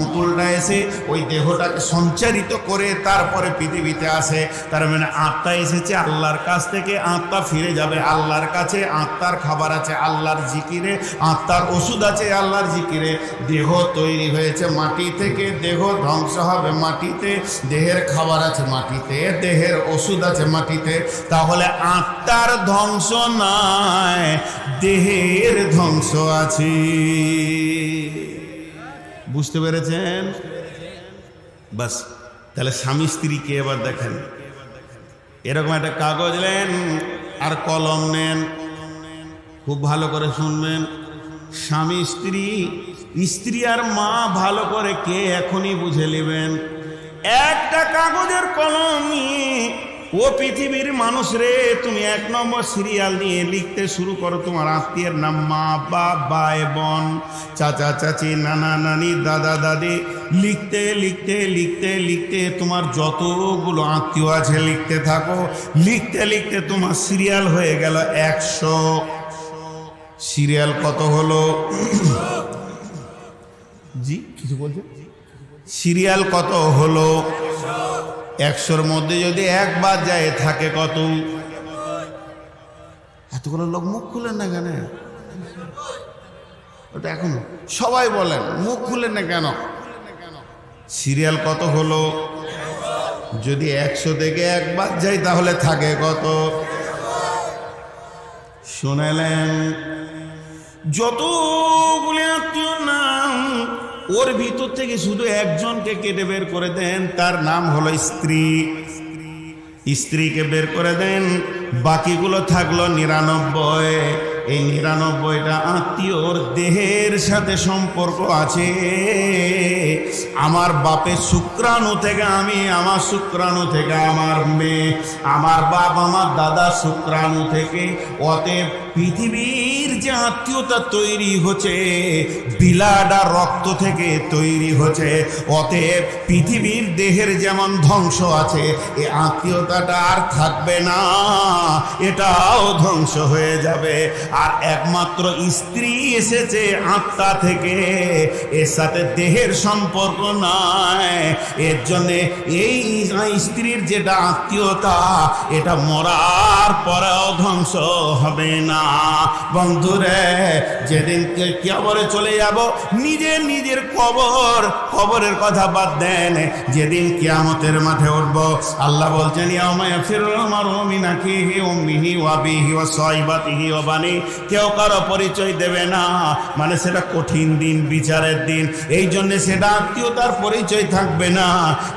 পুতুলটা এসে ওই দেহটাকে সঞ্চারিত করে তারপরে পৃথিবীতে আসে। তার মানে আত্মা এসেছে আল্লাহর কাছ থেকে, আত্মা ফিরে যাবে আল্লাহর কাছে, আত্মার খাবার আছে আল্লাহর জিকিরে, আত্মার ওষুধ আছে আল্লাহর জিকিরে। দেহ তৈরি হয়েছে মাটি থেকে, দেহ ধ্বংস হবে মাটিতে, দেহের খাবার আছে মাটিতে, দেহের ওষুধ আছে মাটিতে। তাহলে আত্মার ধ্বংস নাই, দেহের ধ্বংস আছে বুঝতে পেরেছেন? বাস, তাহলে স্বামী স্ত্রীকে এবার দেখেন। এরকম একটা কাগজ নেন আর কলম নেন। খুব ভালো করে শুনবেন। স্বামী স্ত্রী স্ত্রী আর মা ভালো করে কে এখনই বুঝে নেবেন? একটা কাগজের কলম নিয়ে ও পৃথিবীর মানুষ রে তুমি এক নম্বর সিরিয়াল নিয়ে লিখতে শুরু করো তোমার আত্মীয়ের নাম মা বাপ ভাই বোন চাচা চাচি নানা নানি দাদা দাদি। লিখতে লিখতে লিখতে লিখতে তোমার যতগুলো আত্মীয় আছে লিখতে থাকো। লিখতে লিখতে তোমার সিরিয়াল হয়ে গেল একশো। সিরিয়াল কত হলো? জি কিছু বলছে সিরিয়াল কত হলো? একশোর মধ্যে যদি একবার যায়, থাকে কত? এতগুলো লোক মুখ খুলেন না কেন? ওটা এখন সবাই বলেন, মুখ খুলেন না কেন? সিরিয়াল কত হলো? যদি একশো থেকে একবার যাই তাহলে থাকে কত? শুনেলেন, যতগুলি ওর ভিতর থেকে শুধু একজনকে কেটে বের করে দেন, তার নাম হলো স্ত্রী। স্ত্রীকে বের করে দেন, বাকিগুলো থাকল নিরানব্বই। এই নিরানব্বইটা আত্মীয়র দেহের সাথে সম্পর্ক আছে। আমার বাপের শুক্রাণু থেকে আমি, আমার শুক্রাণু থেকে আমার মেয়ে, আমার বাপ, আমার দাদা শুক্রাণু থেকে। অতএব পৃথিবীর যে আত্মীয়তা তৈরি হচ্ছে, বিলাড আর রক্ত থেকে তৈরি হচ্ছে, অতএব পৃথিবীর দেহের যেমন ধ্বংস আছে এই আত্মীয়তাটা আর থাকবে না, এটাও ধ্বংস হয়ে যাবে। আর একমাত্র স্ত্রী এসেছে আত্মা থেকে। এর সাথে দেহের সম্পর্ক নাই। এর জন্যে এই স্ত্রীর যেটা আত্মীয়তা, এটা মরার পরেও ধ্বংস হবে না। বন্ধুরে, যেদিন কবরে চলে যাব নিজের নিজের কবর, কবরের কথা বাদ দেন। যেদিন কিয়ামতের মাঠে উঠব, আল্লাহ বলছেন ইয়ামায়া ফিরুল মারুমি নাকি হি উম্মিহি ওয়া বিহি ওয়া সাইবাতিহি ওয়া বানি কেউ কারও পরিচয় দেবে না। মানে সেটা কঠিন দিন, বিচারের দিন। এই জন্য সেটা আত্মীয়তার পরিচয় থাকবে না।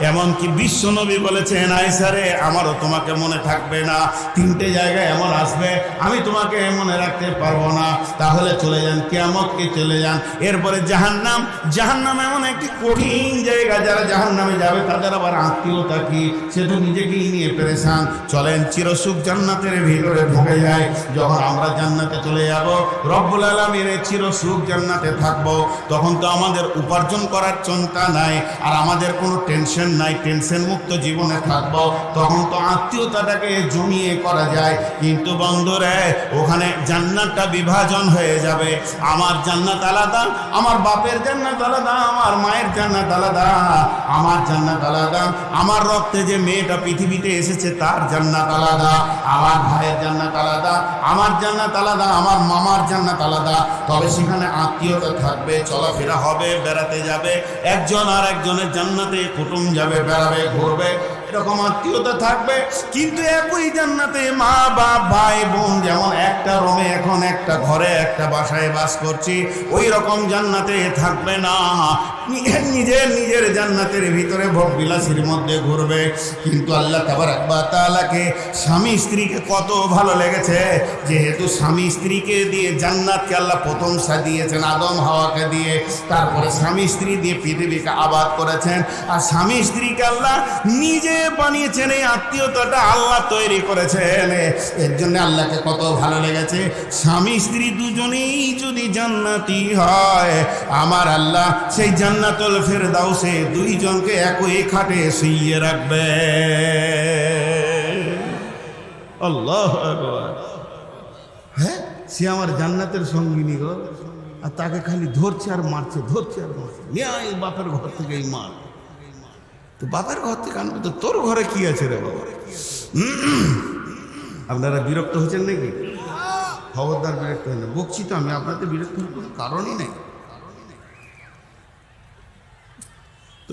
এমনকি বিশ্ব নবী বলেছেন আইসারে আমারও তোমাকে মনে থাকবে না। তিনটে জায়গায় এমন আসবে, আমি তোমাকে মনে রাখতে পারব না। তাহলে চলে যান, কেয়ামতকে চলে যান। এরপরে জাহান্নাম জাহান্নাম এমন একটি কঠিন জায়গা, যারা জাহান্নামে যাবে, তাদের আবার আত্মীয়তা কি? সে তো নিজেকেই নিয়ে পেরেছান চলেন, চিরসুখ জান্নাতের ভিতরে ঢুকে যায় যখন আমরা জান্নাতে চলে যাব। রব্বুল আলমীর চিরসুখ জান্নাতে থাকব। তখন তো আমাদের উপার্জন করার চিন্তা নাই, আর আমাদের কোনো টেনশন নাই, টেনশন মুক্ত জীবনে থাকব। তখন তো আত্মীয়তাটাকে জমিয়ে করা যায়। কিন্তু বন্ধুরে, ওখানে জান্নাতটা বিভাজন হয়ে যাবে। আমার জান্নাত আলাদা, আমার বাপের জান্নাত আলাদা, আমার মায়ের জান্নাত আলাদা, আমার জান্নাত আলাদা, আমার রক্তে যে মেয়েটা পৃথিবীতে এসেছে তার জান্নাত আলাদা, আমার ভাইয়ের জান্নাত আলাদা, আমার জান্নাত আলাদা আমার মামার জান্নাত আলাদা। তবে সেখানে আত্মীয়তা থাকবে, চলাফেরা হবে, বেড়াতে যাবে। একজন আর একজনের জান্নাতে কুটুম যাবে, বেড়াবে, ঘুরবে। এরকম আত্মীয়তা থাকবে। কিন্তু একই জান্নাতে মা, বাপ, ভাই, বোন, যেমন একটা রুমে, এখন একটা ঘরে, একটা বাসায় বাস করছি ওই রকম জান্নাতে থাকবে না। নিজের নিজের জান্নাতের ভিতরে ভোগ বিলাসীর মধ্যে ঘুরবে। কিন্তু আল্লাহ তাবার একবার তালাকে স্বামী স্ত্রীকে কত ভালো লেগেছে। যেহেতু স্বামী স্ত্রীকে দিয়ে জান্নাতকে আল্লাহ প্রথম সাজিয়েছেন, আদম হাওয়াকে দিয়ে, তারপরে স্বামী স্ত্রী দিয়ে পৃথিবীকে আবাদ করেছেন। আর স্বামী স্ত্রীকে আল্লাহ নিজে বানিয়েছেন, এই আত্মীয়তাটা আল্লাহ তৈরি করেছেন। এর জন্য আল্লাহকে কত ভালো লেগেছে। স্বামী স্ত্রী দুজনেই যদি জান্নাতি হয়, আমার আল্লাহ সেই জান্নাতুল ফেরদাউসে দুইজনকে একই খাটে শুইয়ে রাখবে। আল্লাহ। হ্যাঁ? সে আমার জান্নাতের সঙ্গিনী গো। আর তাকে খালি ধরছে আর মারছে, ধরছে আর মারছে। নিয়ে বাপের ঘর থেকে এই মার। তো বাপের ঘর থেকে আনবে তো তোর ঘরে কি আছে রে বাবা? আপনারা বিরক্ত হচ্ছেন নাকি? খবরদার বিরক্ত হয় না। বকছি তো আমি, আপনাদের বিরক্ত হওয়ার কোনো কারণই নেই। তো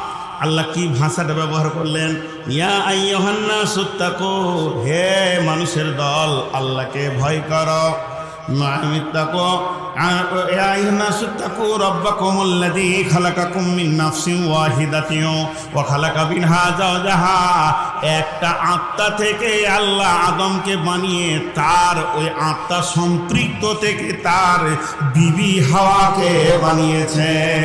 আল্লাহ কি ভাষাটা ব্যবহার করলেন? ইয়া আইয়ুহান্না সুত্তাকু হে মানুষের দল, আল্লাহকে ভয় করো। যাওজাহা। একটা আত্মা থেকে আল্লাহ আদমকে বানিয়ে তার ওই আত্মা সম্পৃক্ত থেকে তার বিবি হাওয়াকে বানিয়েছে।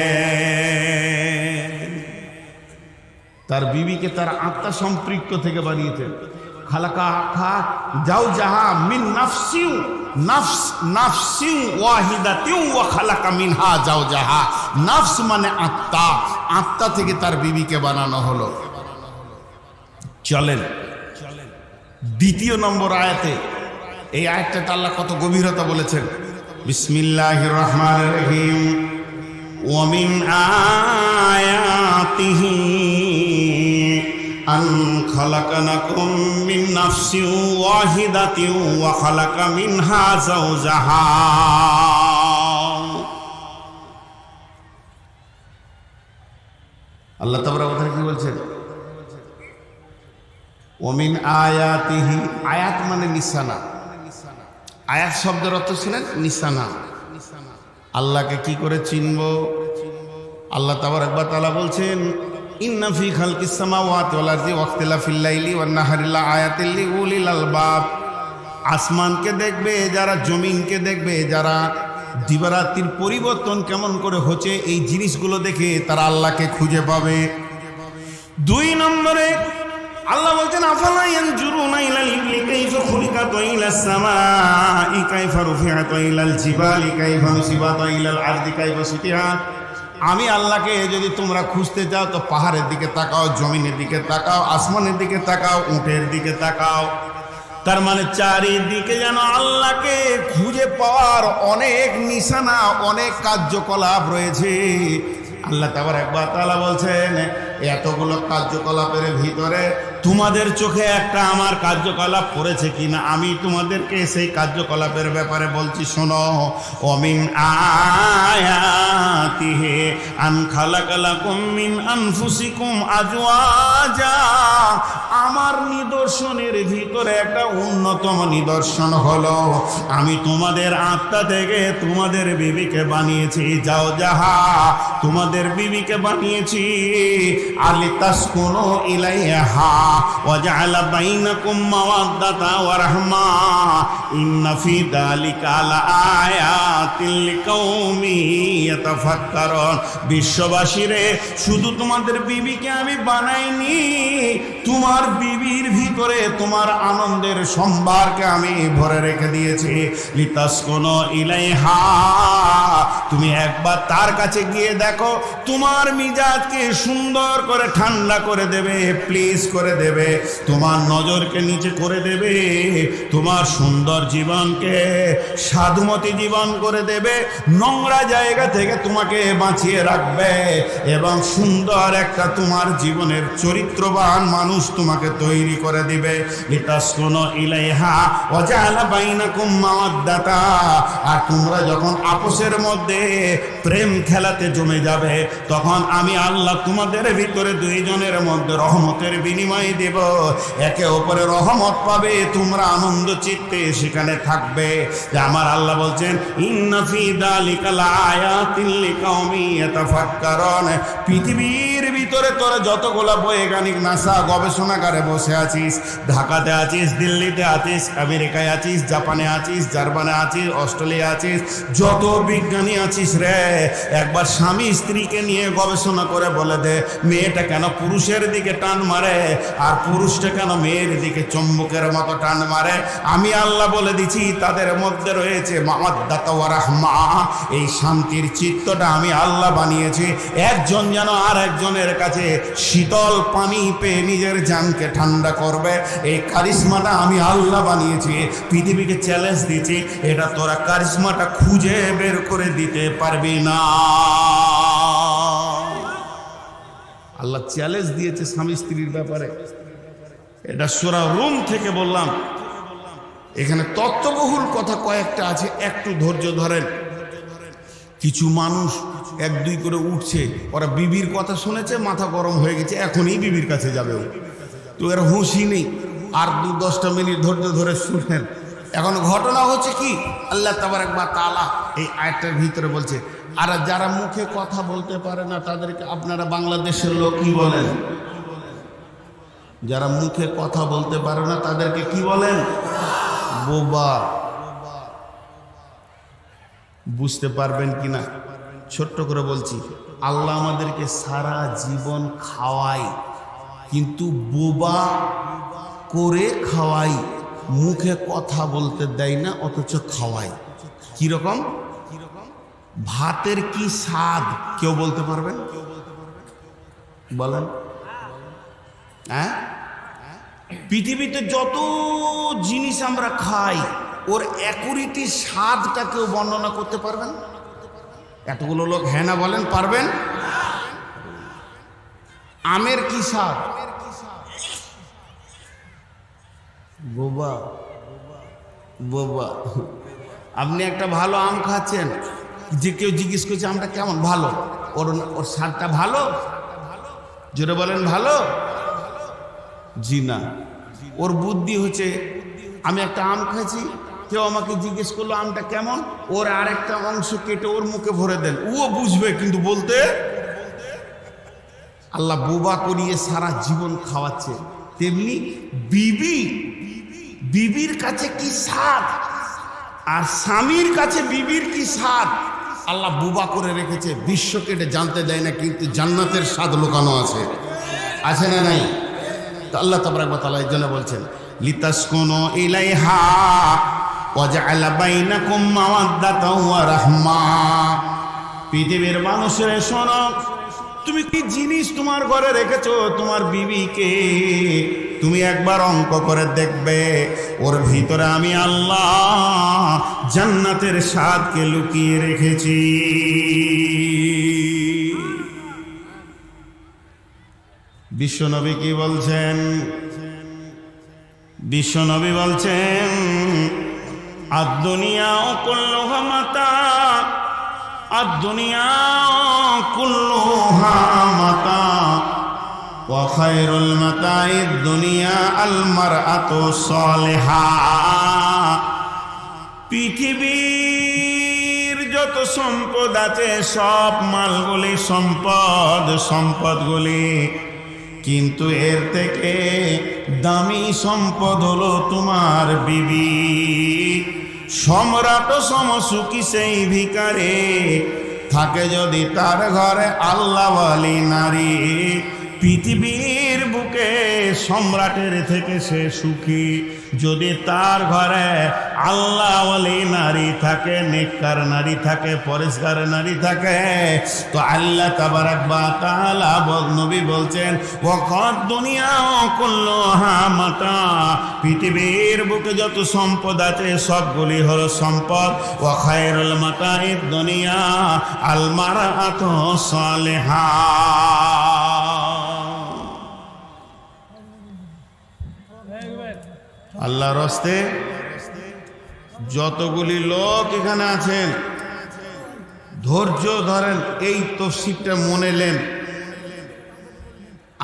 তার বিবিকে তার আত্মা সম্পৃক্ত থেকে বানিয়েছেন খালাকা খা যাও যাহা মিন নাফসিউ, নাফস, নাফসিউ ওয়াহিদাতিউ ওয়া খালাকা মিনহা যাও যাহা। নাফস মানে আত্মা। আত্মা থেকে তার বিবিকে বানানো হলো। চলেন। দ্বিতীয় নম্বর আয়াতে, এই আয়াতটা আল্লাহ কত গভীরতা বলেছেন। বিসমিল্লাহির রহমানির রহিম। ومن آياته أن خلق لكم من نفس واحدة وخلق منها زوجها আল্লাহ তাবরা কথা কি বলছেন ওমিন আয়াতিহি আয়াত মানে নিশানা আয়াত শব্দের অর্থ ছিলেন নিশানা আল্লাহকে কি করে চিনব? আল্লাহ তাবার একবার তালা বলছেন, ইন্না ফি খালকিস সামাওয়াতি ওয়াল আরদি ওয়াখতিলাফিল লাইলি ওয়ান নাহারিল্লা আয়াতিল লিউলিল আলবাব। আসমানকে দেখবে, যারা জমিনকে দেখবে, যারা দিবারাত্রির পরিবর্তন কেমন করে হচ্ছে, এই জিনিসগুলো দেখে তারা আল্লাহকে খুঁজে পাবে। দুই নম্বরে আল্লাহ বলছেন, আফালা ইয়ানজুরুনা ইলাল ইবলি, কাইফা খুলিকাত ওয়া ইলাস সামাই, কাইফা রুফিআত ওয়া ইলাল জিবালি, কাইফা নুসিবাত ওয়া ইলাল আরদি, কাইফা সুতিহাত আমি আল্লাহকে যদি তোমরা খুঁজতে চাও তো পাহাড়ের দিকে তাকাও, জমিনের দিকে তাকাও, আসমানের দিকে তাকাও, উটের দিকে তাকাও। তার মানে চারিদিকে যেন আল্লাহকে খুঁজে পাওয়ার অনেক নিশানা, অনেক কার্যকলাপ রয়েছে। আল্লাহ তাবার একবার তালা বলছেন এতগুলো কার্যকলাপের ভিতরে তোমাদের চোখে একটা আমার কার্যকলাপ পড়েছে কিনা? আমি তোমাদেরকে সেই কার্যকলাপের ব্যাপারে বলছি, শোনো। অমিন আয়াতিহে আন খালাকালাকুম মিন আনফুসিকুম আমার নিদর্শনের ভিতরে একটা অন্যতম নিদর্শন হলো, আমি তোমাদের আত্মা থেকে তোমাদের বিবিকে বানিয়েছি, যাও যাহা তোমাদের বিবিকে বানিয়েছি। আলি তাসকুনু ইলাইহা ওয়াজআলা বাইনাকুম মাওয়াদ্দাতা ওয়া রাহমা। ইন্না ফি যালিকা লিকাউমি ইয়াতাফাক্কারুন। শুধু তোমাদের বিবিকে আমি বানাইনি, তোমার বিবির ভিতরে তোমার আনন্দের সম্ভারকে আমি ভরে রেখে দিয়েছি। লিতাসকুনু ইলাইহা। তুমি একবার তার কাছে গিয়ে দেখো, তোমার মিজাজকে সুন্দর করে ঠান্ডা করে দেবে প্লিজ করে দেবে। তোমার নজরকে নিচে করে দেবে, তোমার সুন্দর জীবনকে, সাধুমতি জীবন করে দেবে, নোংরা জায়গা থেকে তোমাকে বাঁচিয়ে রাখবে এবং সুন্দর একটা তোমার জীবনের চরিত্রবান মানুষ তোমাকে তৈরি করে দিবে। লিতাসকুনু ইলাইহা ওয়াজালা বাইনাকুম মাওয়াদ্দাতা। আর তোমরা যখন আপোষের মধ্যে প্রেম খেলাতে জমে যাবে, তখন আমি আল্লাহ তোমাদের ভিতরে দুইজনের মধ্যে রহমতের বিনিময় দেব। একে অপরে রহমত পাবে, তোমরা আনন্দ চিত্তে সেখানে থাকবে। যে আমার আল্লাহ বলছেন পৃথিবীর ভিতরে তোরা যতগুলা বৈজ্ঞানিক, নাসা, গবেষণাগারে বসে আছিস, ঢাকাতে আছিস, দিল্লিতে আছিস, আমেরিকায় আছিস, জাপানে আছিস, জার্মানে আছিস, অস্ট্রেলিয়া আছিস, যত বিজ্ঞানী আছিস রে, একবার স্বামী স্ত্রীকে নিয়ে গবেষণা করে বলে দে মেয়েটা কেন পুরুষের দিকে টান মারে? আর পুরুষটা কেন মেয়ের দিকে চম্বুকের মতো টান মারে? আমি আল্লাহ বলে দিছি, তাদের মধ্যে রয়েছে এই শান্তির চিত্তটা আমি আল্লাহ বানিয়েছি। একজন যেন আর একজনের কাছে শীতল পানি পেয়ে নিজের জানকে ঠান্ডা করবে, এই কারিশ্মাটা আমি আল্লাহ বানিয়েছি। পৃথিবীকে চ্যালেঞ্জ দিচ্ছি এটা তোরা কারিশ্মাটা খুঁজে বের করে দিতে পারবি না। আল্লাহ চ্যালেঞ্জ দিয়েছে স্বামী স্ত্রীর ব্যাপারে। এটা সোরা রুম থেকে বললাম। এখানে তত্ত্ববহুল কথা কয়েকটা আছে, একটু ধৈর্য ধরেন। কিছু মানুষ এক দুই করে উঠছে, ওরা বিবির কথা শুনেছে, মাথা গরম হয়ে গেছে, এখনই বিবির কাছে যাবে তো এর হুঁশি নেই। আর দু দশটা মিনিট ধৈর্য ধরে শুনেন। এখন ঘটনা হচ্ছে কি? আল্লাহ তাবার একবার তালা এই আয়টার ভিতরে বলছে আর যারা মুখে কথা বলতে পারে না, তাদেরকে আপনারা বাংলাদেশের লোক কি বলেন? যারা মুখে কথা বলতে পারে না, তাদেরকে কি বলেন? বোবা। বুঝতে পারবেন কি না? ছোট্ট করে বলছি, আল্লাহ আমাদেরকে সারা জীবন খাওয়াই কিন্তু বোবা করে খাওয়াই মুখে কথা বলতে দেয় না, অথচ খাওয়াই কীরকম ভাতের কি স্বাদ? কেউ বলতে পারবেন বলেন। হ্যাঁ? পৃথিবীতে যত জিনিস আমরা খাই, ওর একুরিটি স্বাদটা কেউ বর্ণনা করতে পারবেন? এতগুলো লোক হ্যাঁ না বলেন, পারবেন? আমের কি স্বাদ? বোবা। বোবা। আপনি একটা ভালো আম খাচ্ছেন। যে কেউ জিজ্ঞেস করছে, আমটা কেমন? ভালো। ওর ওর স্বাদটা ভালো? জোরে বলেন, ভালো? জি না। ওর বুদ্ধি হচ্ছে, আমি একটা আম খাইছি, কেউ আমাকে জিজ্ঞেস করল, আমটা কেমন? ওর আরেকটা অংশ কেটে ওর মুখে ভরে দেন। ও বুঝবে, কিন্তু বলতে আল্লাহ বোবা করিয়ে সারা জীবন খাওয়াচ্ছে। তেমনি বিবি, বিবির কাছে কি স্বাদ? আর স্বামীর কাছে বিবির কি স্বাদ? আল্লাহ বুবা করে রেখেছে, বিশ্বকে এটা জানতে দেয় না, কিন্তু জান্নাতের স্বাদ লুকানো আছে। আছে না নাই? তো আল্লাহ তাবরাকবা তালা এর জন্য বলছেন, লিতাসকুনু ইলাইহা ওয়াজআলা বাইনাকুম মাওয়াদ্দাতাও ওয়া রাহমা। পৃথিবীর মানুষের শোনো তুমি কি জিনিস তোমার ঘরে রেখেছো? তোমার বিবিকে। তুমি একবার অঙ্ক করে দেখবে, ওর ভিতরে আমি আল্লাহ জান্নাতের স্বাদকে লুকিয়ে রেখেছি। বিশ্বনবী কি বলছেন? বিশ্বনবী বলছেন আর দুনিয়া কুল্লুহা মাতা আর দুনিয়া কুল্লুহা মাতা। ওয়াখায়রুল মাতাইদ দুনিয়া আল মারআতু সালিহা। পৃথিবীর যত সম্পদ আছে, সব মালগুলি সম্পদ, সম্পদগুলি। কিন্তু এর থেকে দামি সম্পদ হলো তোমার বিবি। সম্রাট সমসুখী সেই ভিকারে থাকে যদি তার ঘরে আল্লাহ নারী পৃথিবীর বুকে সম্রাটের থেকে সে সুখী। যদি তার ঘরে আল্লাহওয়ালি নারী থাকে, নেককার নারী থাকে, পরিষ্কার নারী থাকে, তো আল্লাহ তাবারাক বা নবী বলছেন ওয়াকাদ দুনিয়া কুল্লু হামাতা পৃথিবীর বুকে যত সম্পদ আছে, সবগুলি হলো সম্পদ। ওয়া খায়রুল মাতাইদ দুনিয়া আলমারা মারাতু সালিহা। আল্লাহর হস্তে যতগুলি লোক এখানে আছেন, ধৈর্য ধরেন, এই তফসিকটা মনে নেন।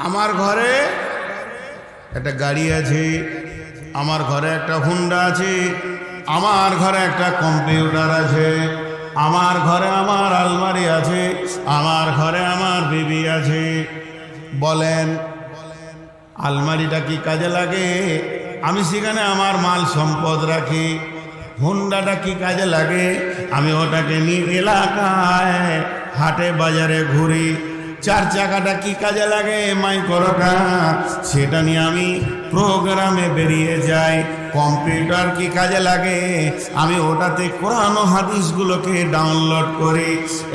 আমার ঘরে একটা গাড়ি আছে, আমার ঘরে একটা হুন্ডা আছে, আমার ঘরে একটা কম্পিউটার আছে, আমার ঘরে আমার আলমারি আছে, আমার ঘরে আমার বিবি আছে। বলেন, আলমারিটা কি কাজে লাগে? আমি সেখানে আমার মাল সম্পদ রাখি। হুন্ডাটা কি কাজে লাগে? আমি ওটাকে নিয়ে এলাকায়, হাটে বাজারে ঘুরি। চার চাকাটা কি কাজে লাগে মাইক্রোটা? সেটা নিয়ে আমি প্রোগ্রামে বেরিয়ে যাই। কম্পিউটার কি কাজে লাগে? আমি ওটাতে কোরআন হাদিসগুলোকে ডাউনলোড করি।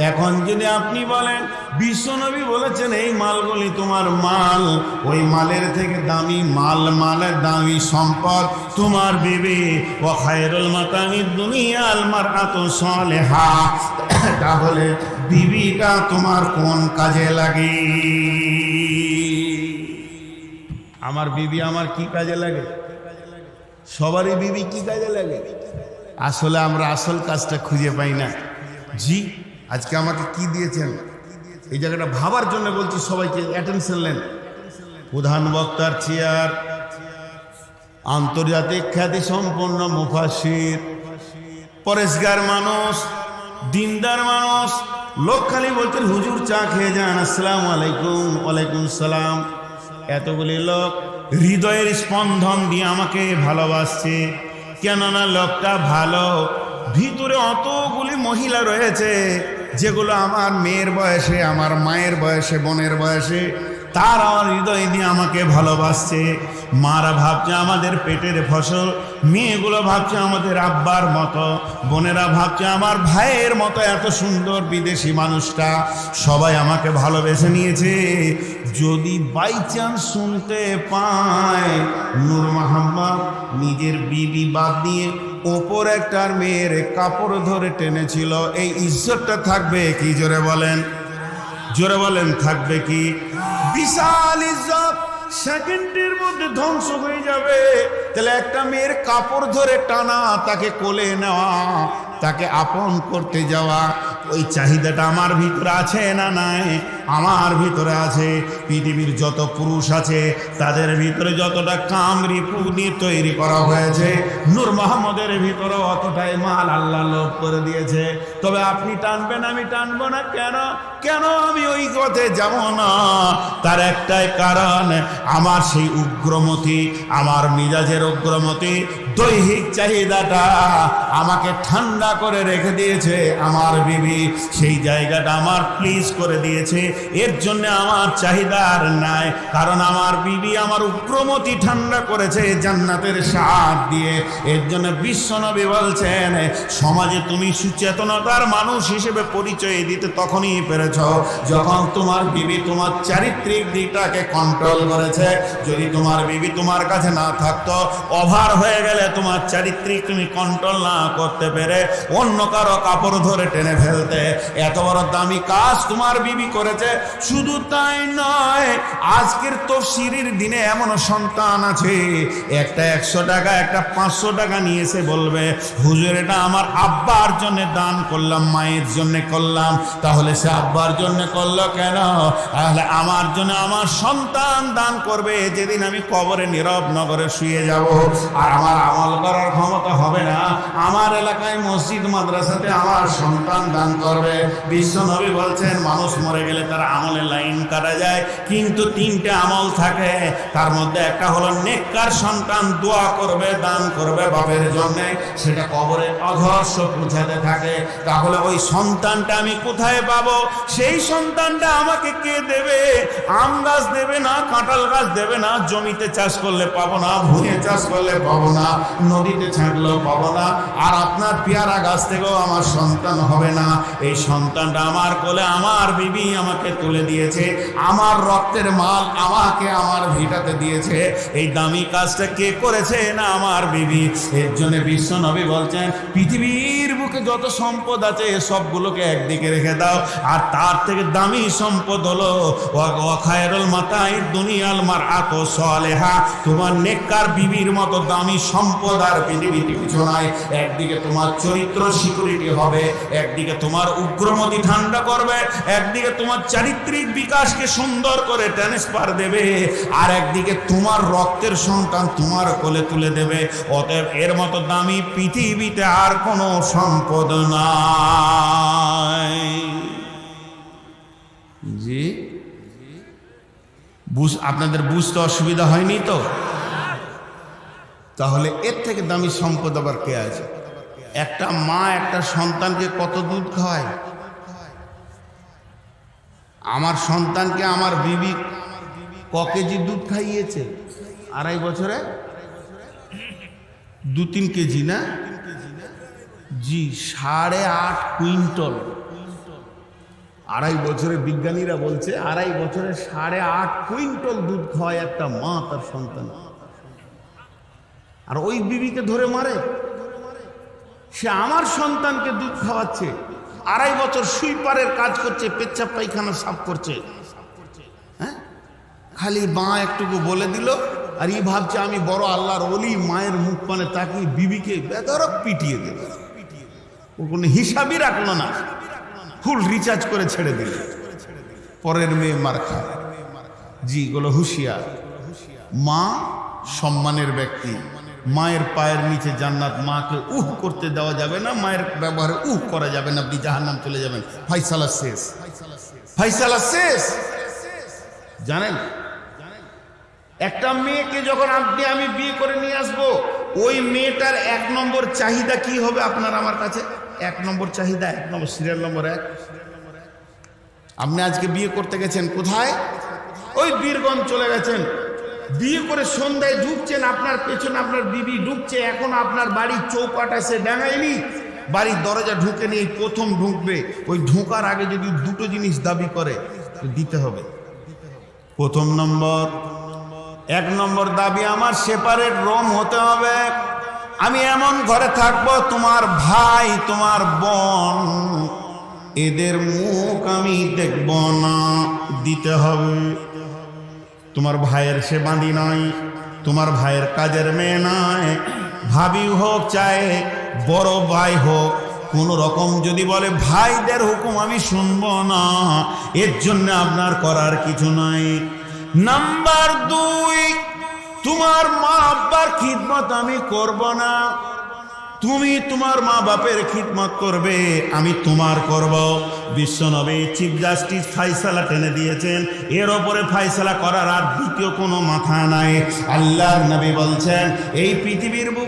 এখন যদি আপনি বলেন বিশ্বনবী বলেছেন, এই মালগুলি তোমার মাল। ওই মালের থেকে দামি মাল মালের দামি সম্পদ। তোমার বিবি ও খায়রুল মাতামি দুনিয়াল মারআত সালেহা। তাহলে বিবিটা তোমার কোন কাজে লাগে? আমার বিবি আমার কি কাজে লাগে? সবারই বিবি কি কাজে লাগে? আসলে আমরা আসল কাজটা খুঁজে পাই না। জি, আজকে আমাকে কি দিয়েছেন? এই জায়গাটা ভাবার জন্য বলছি সবাইকে অ্যাটেনশন নেন। প্রধান বক্তার চেয়ার আন্তর্জাতিক খ্যাতি সম্পন্ন মুফাসির পরেশগার মানুষ, দিনদার মানুষ লোক খালি বলছেন, হুজুর চা খেয়ে যান, আসসালাম আলাইকুম, ওয়ালাইকুম সালাম। এতগুলি লোক হৃদয়ের স্পন্দন দিয়ে আমাকে ভালোবাসছে। কেননা লোকটা ভালো, ভিতরে অতগুলি মহিলা রয়েছে, যেগুলো আমার মেয়ের বয়সে, আমার মায়ের বয়সে, বোনের বয়সে তারা হৃদয় দিয়ে আমাকে ভালোবাসছে। মারা ভাবছে আমাদের পেটের ফসল, মেয়েগুলো ভাবছে আমাদের আব্বার মতো, বোনেরা ভাবছে আমার ভাইয়ের মতো এত সুন্দর বিদেশি মানুষটা। সবাই আমাকে ভালোবেসে নিয়েছে। যদি বাই চান্স শুনতে পায়, নূর মাহমদ নিজের বিবি বাদ দিয়ে ওপর একটার মেয়ের কাপড় ধরে টেনেছিল। এই ইজ্জতটা থাকবে কি জোরে বলেন? জোরে বলেন, থাকবে কি? বিশাল ইজ্জত, সেকেন্ডের মধ্যে ধ্বংস হয়ে যাবে। তাহলে একটা মেয়ের কাপড় ধরে টানা, তাকে কোলে নেওয়া তাকে আপন করতে যাওয়া, ওই চাহিদাটা আমার ভিতরে আছে না নাই? আমার ভিতরে আছে। পৃথিবীর যত পুরুষ আছে, তাদের ভিতরে যতটা কামরি পুনি তৈরি করা হয়েছে, নূর মোহাম্মদের ভিতরে অতটাই মাল আল্লাহ লোভ করে দিয়েছে। তবে আপনি টানবেন, আমি টানবো না কেন? কেন আমি ওই পথে যাব না? তার একটাই কারণ, আমার সেই উগ্রমতি, আমার মিজাজের উগ্রমতি দৈহিক চাহিদাটা আমাকে ঠান্ডা করে রেখে দিয়েছে আমার বিবি। সেই জায়গাটা আমার প্লিজ করে দিয়েছে। এর জন্য আমার চাহিদা আর নাই। কারণ আমার বিবি আমার উগ্রমতি ঠান্ডা করেছে জান্নাতের স্বাদ দিয়ে। এর জন্য বিশ্বনবী বলছেন, সমাজে তুমি সুচেতনতার মানুষ হিসেবে পরিচয় দিতে তখনই পেরেছ যখন তোমার বিবি তোমার চারিত্রিক দিকটাকে কন্ট্রোল করেছে। যদি তোমার বিবি তোমার কাছে না থাকতো ওভার হয়ে গেলে তোমার চারিত্রিক তুমি কন্ট্রোল না করতে পেরে অন্য কারও কাপড় ধরে টেনে ফেলতে। এত বড় দামি কাজ তোমার বিবি করেছে। শুধু তাই নয়, আজকের তো সিঁড়ির দিনে এমন সন্তান আছে, একটা একশো টাকা, একটা পাঁচশো টাকা নিয়ে এসে বলবে, হুজুর, এটা আমার আব্বার জন্য দান করলাম, মায়ের জন্য করলাম। তাহলে সে আব্বার জন্য করল কেন? তাহলে আমার জন্য আমার সন্তান দান করবে, যেদিন আমি কবরে নীরব নগরে শুয়ে যাব। আর আমার আমল করার ক্ষমতা হবে না। আমার এলাকায় মসজিদ, মাদ্রাসাতে আমার সন্তান দান করবে। বিশ্ব নবী বলছেন, মানুষ মরে গেলে তার আমলের লাইন কাটা যায়। কিন্তু তিনটে আমল থাকে। তার মধ্যে একটা হলো, নেককার সন্তান দোয়া করবে, দান করবে বাপের জন্য। সেটা কবরে অঘর্ষ পৌঁছাতে থাকে। তাহলে ওই সন্তানটা আমি কোথায় পাবো? সেই সন্তানটা আমাকে কে দেবে? আম গাছ দেবে না, কাঁঠাল গাছ দেবে না, জমিতে চাষ করলে পাবো না ভুঁয়ে চাষ করলে পাবো না। নদীতে ছাঁকলেও পাবো আর আপনার পেয়ারা গাছ থেকেও আমার সন্তান হবে না। এই সন্তানটা আমার কোলে, আমার বিবি আমাকে তুলে দিয়েছে। আমার রক্তের মাল আমাকে আমার ভিটাতে দিয়েছে। এই দামি কাজটা কে করেছে না আমার বিবি? এর জন্য বিশ্ব নবী বলছেন, পৃথিবীর বুকে যত সম্পদ আছে, সবগুলোকে একদিকে রেখে দাও। আর তার থেকে দামি সম্পদ হলো খায়রুল মাতাই দুনিয়াল মার আত সলেহা। তোমার নেককার বিবির মতো দামি সম্পদ আর পৃথিবীতে কিছু নাই। একদিকে তোমার চরিত্র সিকিউরিটি হবে, একদিকে তোমার উগ্রমতি ঠান্ডা করবে, একদিকে তোমার চারিত্রিক বিকাশকে সুন্দর করে ট্রান্সফার দেবে, আর একদিকে তোমার রক্তের সন্তান তোমার কোলে তুলে দেবে। অতএব এর মতো দামি পৃথিবীতে আর কোনো সম্পদ নাই। জি? বুঝ আপনাদের বুঝতে অসুবিধা হয়নি তো? তাহলে এর থেকে দামি সম্পদ আবার কে আছে? একটা মা, একটা সন্তানকে কত দুধ খাওয়ায় আমার সন্তানকে আমার বিবি ক কেজি দুধ খাইয়েছে? আড়াই বছরে? দু তিন কেজি না? জি, সাড়ে আট কুইন্টল। আড়াই বছরে বিজ্ঞানীরা বলছে, আড়াই বছরে সাড়ে আট কুইন্টল দুধ খাওয়ায় একটা মা, তার সন্তান। আর ওই বিবিকে ধরে মারে। সে আমার সন্তানকে দুধ খাওয়াচ্ছে, আড়াই বছর সুইপারের কাজ করছে, পেচ্ছাপ পায়খানা সাফ করছে। হ্যাঁ? খালি মা একটুকু বলে দিল, আর ই ভাবছে আমি বড় আল্লাহর অলি মায়ের মুখ পানে তাকিয়ে বিবিকে বেদরক পিটিয়ে দেবে। ও কোনো হিসাবই রাখল না। ফুল রিচার্জ করে ছেড়ে দিল। পরের মেয়ে মার খায় জি গুলো হুঁশিয়ার। মা সম্মানের ব্যক্তি। মায়ের পায়ের নিচে জান্নাত মাকে উহ করতে দেওয়া যাবে না, মায়ের ব্যবহারে উহ করা যাবে না, আপনি নাম চলে যাবেন। ফাইসালা শেষ। ফাইসালা শেষ। জানেন? একটা মেয়েকে যখন আপনি, আমি বিয়ে করে নিয়ে আসব, ওই মেয়েটার এক নম্বর চাহিদা কি হবে আপনার আমার কাছে? এক নম্বর চাহিদা, এক নম্বর, সিরিয়াল নম্বর এক। আপনি আজকে বিয়ে করতে গেছেন কোথায়? ওই বীরগঞ্জ চলে গেছেন। বিয়ে করে সন্ধ্যায় ঢুকছেন, আপনার পেছনে আপনার বিবি ঢুকছে, এখন আপনার বাড়ির চৌকাট এসে ডাঙায়নি বাড়ির দরজা ঢুকে নিয়ে প্রথম ঢুকবে, ওই ঢোকার আগে যদি দুটো জিনিস দাবি করে দিতে হবে। প্রথম নম্বর, এক নম্বর দাবি, আমার সেপারেট রুম হতে হবে। আমি এমন ঘরে থাকব, তোমার ভাই, তোমার বোন, এদের মুখ আমি দেখব না, দিতে হবে। তোমার ভাইয়ের সে বাঁধি নয়, তোমার ভাইয়ের কাজের মেয়ে নয়। ভাবি হোক, চায়, বড় ভাই হোক, কোন রকম যদি বলে, ভাইদের হুকুম আমি শুনব না, এর জন্য আপনার করার কিছু নাই। নাম্বার দুই, তোমার মা আব্বার খিদমত আমি করব না। তুমি তোমার মা বাপের খিদমত করবে, আমি তোমার করব। বিশ্বনবী চিফ জাস্টিস ফাইসালা টেনে দিয়েছেন। এর ওপরে ফাইসালা করার আর দ্বিতীয় কোনো মাথা নাই। আল্লাহর নবী বলছেন, এই পৃথিবীর বুকে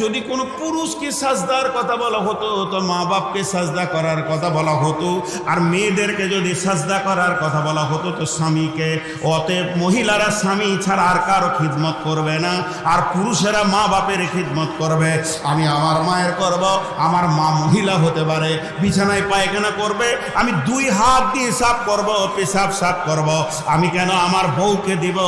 যদি কোনো পুরুষকে সাজদার কথা বলা হতো, তো মা বাপকে সাজদা করার কথা বলা হতো। আর মেয়েদেরকে যদি সাজদা করার কথা বলা হতো, তো স্বামীকে। অতএব মহিলারা স্বামী ছাড়া আর কারও খিদমত করবে না, আর পুরুষেরা মা বাপের খিদমত করবে। আমি আমার মায়ের করব, আমার মা মহিলা হতে পারে, বিছানায় পায়খানা করবে, আমি দুই হাত দিয়ে সাফ করব, পেশাব সাফ করব। আমি কেন আমার বউকে দিব?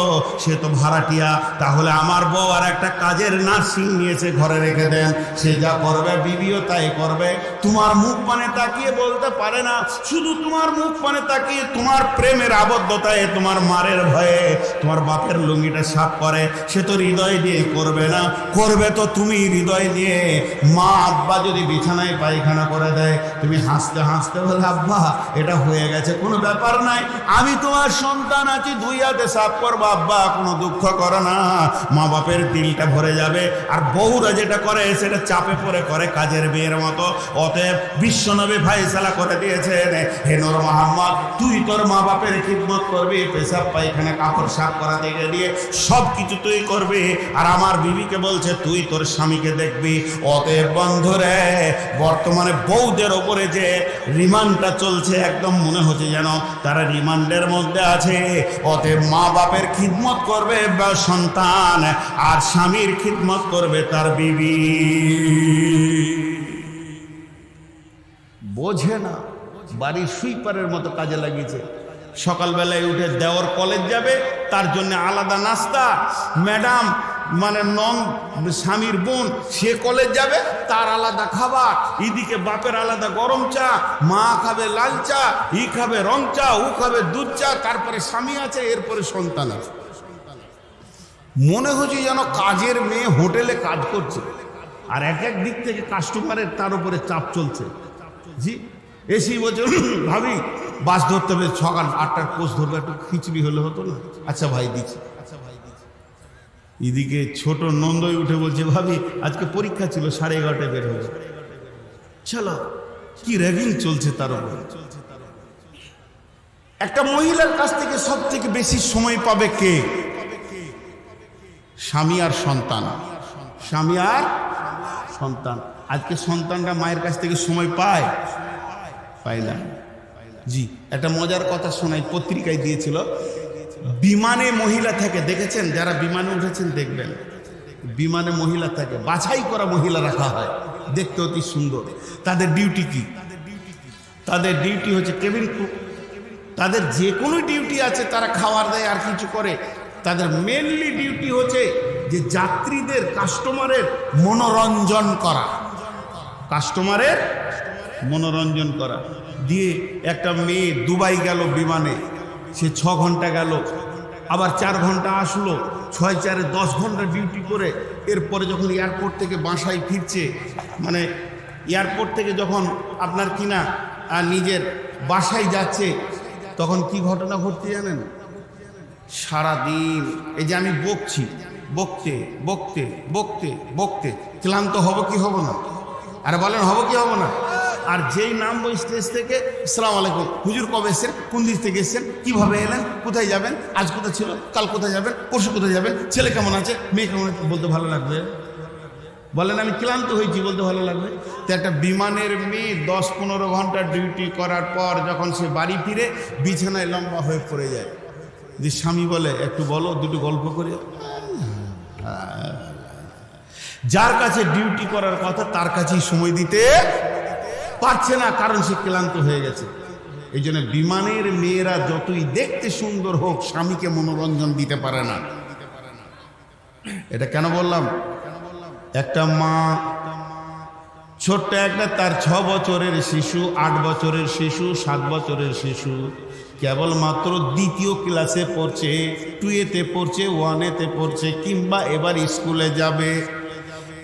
সে তো ভাড়াটিয়া। তাহলে আমার বউ আর একটা কাজের নার্সিং নিয়েছে, ঘরে রেখে দেন। সে যা করবে, বিবিও তাই করবে। তোমার মুখ পানে তাকিয়ে বলতে পারে না। শুধু তোমার মুখ পানে তাকিয়ে তোমার প্রেমের আবদ্ধতায় তোমার মারের ভয়ে তোমার বাপের লুঙ্গিটা সাফ করে। সে তো হৃদয় দিয়ে করবে না। করবে তো তুমি হৃদয় দিয়ে। মা আব্বা যদি বিছানায় পায়খানা করে দেয়, তুমি হাসতে হাসতে বলে, আব্বা, এটা হয়ে গেছে, কোনো ব্যাপার নাই। আমি তোমার সন্তান আছি, দুই হাতে সাফ করব। আব্বা, কোনো দুঃখ করো না। মা বাপের দিলটা ভরে যাবে। আর বউরা যেটা করে, সেটা চাপে পড়ে করে কাজের মেয়ের মতো। অতএব বিশ্বনবী ফাইসালা করে দিয়েছেন, হে নূর মোহাম্মদ, তুই তোর মা বাপের খিদমত করবি, পেশাব, পায়খানা, কাপড় সাফ করা থেকে দিয়ে সব কিছু তুই করবি। আর আমার বিবিকে বলছে, তুই তোর স্বামীকে দেখবি। অতএব বন্ধুরে, বর্তমানে বউদের ওপরে যে রিমান্ডটা চলছে, একদম মনে হচ্ছে যেন তারা রিমান্ডের মধ্যে আছে। অতএব মা বাপের খিদমত করবে বা সন্তান, আর স্বামীর খিদমত করবে তার বিবি। বোঝে না, বাড়ির সুইপারের মতো কাজে লাগিয়েছে। সকালবেলায় উঠে দেওয়ার কলেজ যাবে, তার জন্য আলাদা নাস্তা। ম্যাডাম মানে নন, স্বামীর বোন, সে কলেজ যাবে, তার আলাদা খাবার। এদিকে বাপের আলাদা গরম চা, মা খাবে লাল চা, ই খাবে রং চা, ও খাবে দুধ চা, তারপরে স্বামী আছে, এরপরে সন্তান আছে। মনে হচ্ছে যেন কাজের মেয়ে হোটেলে কাজ করছে। আর এক এক দিক থেকে কাস্টমারের তার উপরে চাপ চলছে। জি এসি বলছে, ভাবি, বাস ধরতে হবে, সকাল আটটার কোচ ধরবে, একটু খিচড়ি হলে হতো না? আচ্ছা ভাই, দিচ্ছি। এদিকে ছোট নন্দই উঠে বলছে, ভাবি, আজকে পরীক্ষা ছিল, সাড়ে এগারোটায় বের হবে চলো কি র্যাগিং চলছে তার উপর। একটা মহিলার কাছ থেকে সব থেকে বেশি সময় পাবে কে? স্বামী আর সন্তান। স্বামী আর সন্তান। আজকে সন্তানরা মায়ের কাছ থেকে সময় পায়? পায় না। জি, একটা মজার কথা শোনাই, পত্রিকায় দিয়েছিল। বিমানে মহিলা থাকে, দেখেছেন? যারা বিমানে উঠেছেন, দেখবেন। বিমানে মহিলা থাকে, বাছাই করা মহিলা রাখা হয়। দেখতে অতি সুন্দর। তাদের ডিউটি কি? তাদের ডিউটি হচ্ছে কেবিন কুক তাদের যে কোনো ডিউটি আছে, তারা খাবার দেয় আর কিছু করে। তাদের মেনলি ডিউটি হচ্ছে যে যাত্রীদের কাস্টমারের মনোরঞ্জন করা। কাস্টমারের মনোরঞ্জন করা। দিয়ে একটা মেয়ে দুবাই গেল বিমানে, সে ছ ঘণ্টা গেল, আবার চার ঘণ্টা আসলো, ছয়, চারে দশ ঘণ্টা ডিউটি করে, এরপরে যখন এয়ারপোর্ট থেকে বাসায় ফিরছে মানে এয়ারপোর্ট থেকে যখন আপনার কিনা নিজের বাসায় যাচ্ছে, তখন কি ঘটনা ঘটতে জানেন? সারাদিন, এই যে আমি বকছি, বকতে বকতে বকতে বকতে, ক্লান্ত হব কি হব না? আর বলেন, হব কি হব না? আর যেই নাম ওই স্টেজ থেকে সালাম আলাইকুম। হুজুর কবে এসেছেন? কোন দিক থেকে এসেছেন? কীভাবে এলেন? কোথায় যাবেন? আজ কোথায় ছিল? কাল কোথায় যাবেন? পরশু কোথায় যাবেন? ছেলে কেমন আছে? মেয়ে কেমন আছে? বলতে ভালো লাগবে? বলেন, আমি ক্লান্ত হয়েছি, বলতে ভালো লাগবে? তো একটা বিমানের মেয়ে দশ পনেরো ঘণ্টা ডিউটি করার পর যখন সে বাড়ি ফিরে, বিছানায় লম্বা হয়ে পড়ে যায়। যে স্বামী বলে, একটু বলো, দুটো গল্প করে যার কাছে ডিউটি করার কথা, তার কাছেই সময় দিতে পারছে না, কারণ সে ক্লান্ত হয়ে গেছে। এই জন্য বিমানের মেয়েরা যতই দেখতে সুন্দর হোক, স্বামীকে মনোরঞ্জন দিতে পারে না। এটা কেন বললাম? একটা মা, ছোট্ট একটা, তার ছ বছরের শিশু, আট বছরের শিশু, সাত বছরের শিশু। কেবলমাত্র দ্বিতীয় ক্লাসে পড়ছে টুয়েতে পড়ছে ওয়ানেতে পড়ছে, কিংবা এবার স্কুলে যাবে।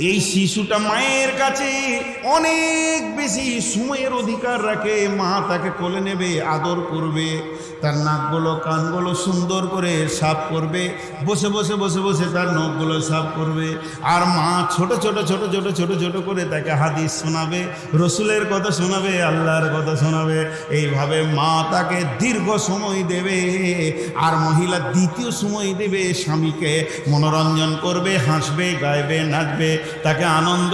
এই শিশুটা মায়ের কাছে অনেক বেশি সময়ের অধিকার রাখে, মা তাকে কোলে নেবে, আদর করবে। তার নাকগুলো, কানগুলো সুন্দর করে সাফ করবে। বসে বসে বসে বসে তার নখগুলো সাফ করবে। আর মা ছোট ছোট ছোট ছোট ছোট ছোট করে তাকে হাদিস শোনাবে, রসুলের কথা শোনাবে, আল্লাহর কথা শোনাবে। এইভাবে মা তাকে দীর্ঘ সময় দেবে আর মহিলা দ্বিতীয় সময় দেবে স্বামীকে। মনোরঞ্জন করবে, হাসবে, গাইবে, নাচবে, তাকে আনন্দ